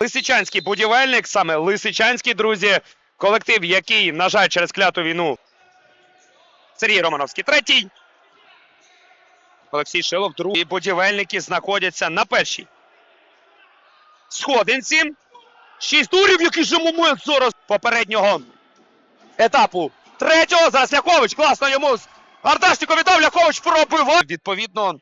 Лисичанський будівельник, саме Лисичанський, друзі, колектив, який, на жаль, через кляту війну. Сергій Романовський третій. Олексій Шилов, другий. Будівельники знаходяться на першій. Сходинці. Шість турів, який же момент зараз попереднього етапу. Третього. Зараз Ляхович. Класно йому. Ардашніко віддав. Ляхович пробивав. Відповідно,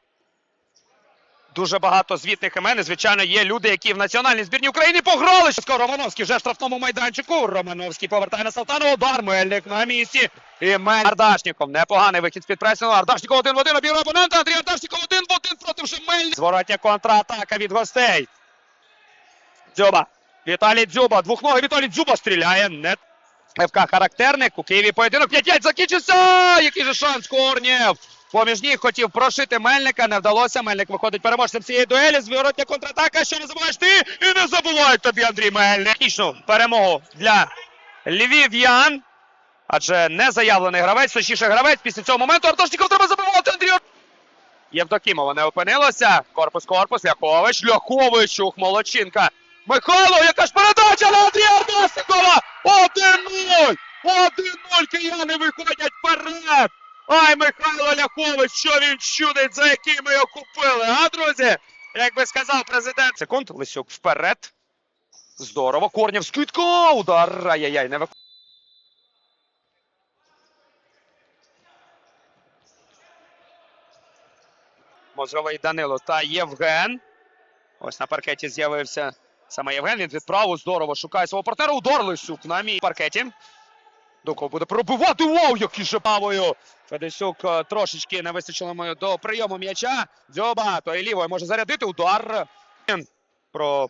дуже багато звітних імен. Звичайно, є люди, які в національній збірні України пограли. Скоро Романовський вже в штрафному майданчику. Романовський повертає на Салтану. Удар. Мельник на місці. І Мельник. Ардашніков. Непоганий вихід з-під пресингу. Ардашніков один в один. Обіграє опонента. Андрій Ардашніков один в один проти вже Мельник. Зворотня контратака від гостей. Дзюба. Віталій Дзюба. Двохногий Віталій Дзюба стріляє. Не ФК характерник. У Києві поєдинок 5-5 закінчився. Який же шанс Корнєв. Поміж них хотів прошити Мельника. Не вдалося. Мельник виходить переможцем цієї дуелі. Зворотня контратака. Що не забуваєш ти? І не забувай тобі, Андрій Мельник. Технічну перемогу для львів'ян. Адже не заявлений гравець, точніше гравець. Після цього моменту Артошніков треба забивати Андрій. Євдокімова не опинилося. Корпус, корпус, Ляхович. Ляхович, ух, молодчинка. Михайло, яка ж передача на Андрія Ардашникова! 1-0! 1-0! Кияни виходять вперед! Ай, Михайло Ляхович, що він чудить, за який ми його купили, а, друзі? Як би сказав президент. Секунд, Лисюк вперед. Здорово. Корнів скидка. Удар. Ай-яй-яй, не виконує. Мозговий Данило та Євген. Ось на паркеті з'явився саме Євген. Він відправу здорово шукає свого партнера. Удар Лисюк на мій паркеті. Дуков буде пробивати. Вау, який же правою. Федесюк е, трошечки не вистачило до прийому м'яча. Дзьоба, то лівою може зарядити. Удар. Про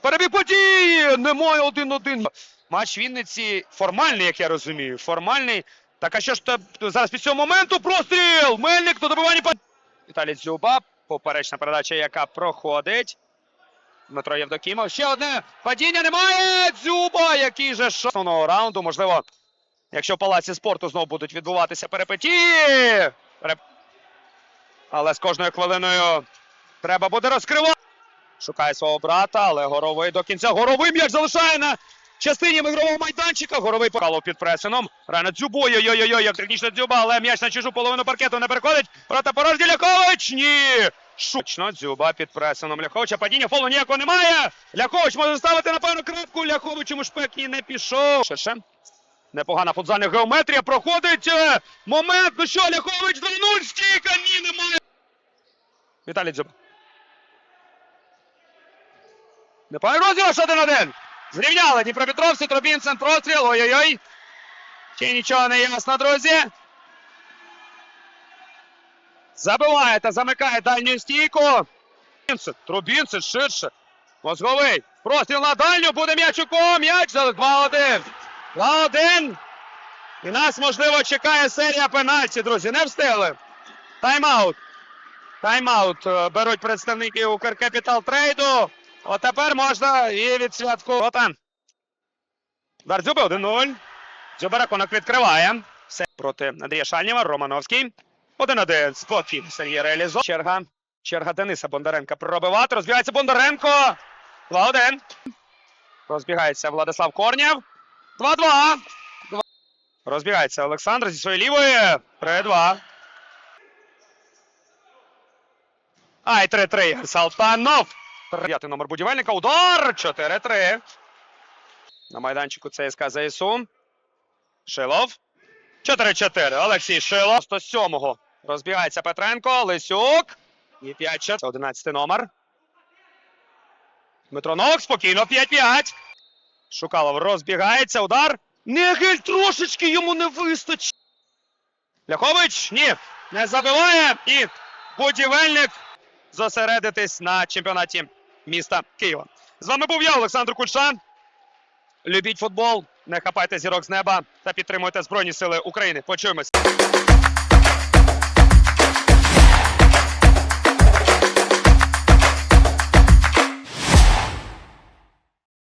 перебіг події. Немає один-один. Матч Вінниці формальний, як я розумію. Формальний. Так а що ж зараз під цього моменту? Простріл! Мельник до добивання. Віталій Дзюба. Поперечна передача, яка проходить. Дмитро Євдокімов. Ще одне падіння немає. Дзюба, який же шо... Основного раунду. Можливо, якщо в палаці спорту знову будуть відбуватися перепитії. Переп... Але з кожною хвилиною треба буде розкривати. Шукає свого брата, але горовий до кінця. Горовий м'яч залишає на частині ігрового майданчика. Горовий покалов під пресином. Рана дзюбу. Ой-ой-ой, як технічна дзюба, але м'яч на чужу половину паркету не переходить. Проти порожні Лякович. Ні. Шучно дзюба під пресином Ляховича. Падіння фолу ніякого немає. Ляхович може ставити напевно крапку. Ляхович у шпек і не пішов. Шерше. Непогана футзальна геометрія. Проходить е, момент. Ну що, Ляхович 2-0. Стійка. Ні, немає. Віталій Дзюба. Непоганий розіграш 1-1. Зрівняли Дніпропетровці, Трубінцен, простріл. Ой-ой-ой. Ще нічого не ясно, друзі. Забиває та замикає дальню стійку. Трубінцен ширше. Мозговий. Простріл на дальню. Буде м'яч у. М'яч за 2-1. 2-1. І нас, можливо, чекає серія пенальті, друзі. Не встигли. Тайм-аут. Тайм-аут е, беруть представники Укркапітал трейду. От тепер можна і відсвяткувати. Удар Дзюби 1-0. Дзюба відкриває. Все проти Андрія Шальнєва. Романовський. 1-1. Спокійно Сергій реалізував. Черга. Черга Дениса Бондаренка пробивати. Розбігається Бондаренко. 2-1. Розбігається Владислав Корнєв. 2-2. Розбігається Олександр зі своєї лівої. 3-2. Ай, 3-3. Салтанов. П'ятий номер будівельника. Удар! 4-3. На майданчику ЦСКА ЗСУ. Шилов. 4-4. Олексій Шилов. 107-го. Розбігається Петренко. Лисюк. І 5 Це 11 номер. Дмитро Новак спокійно. 5-5. Шукалов розбігається. Удар. Негель трошечки йому не вистачить. Ляхович. Ні. Не забиває. І будівельник зосередитись на чемпіонаті міста Києва. З вами був я, Олександр Кульшан. Любіть футбол, не хапайте зірок з неба та підтримуйте Збройні Сили України. Почуємось.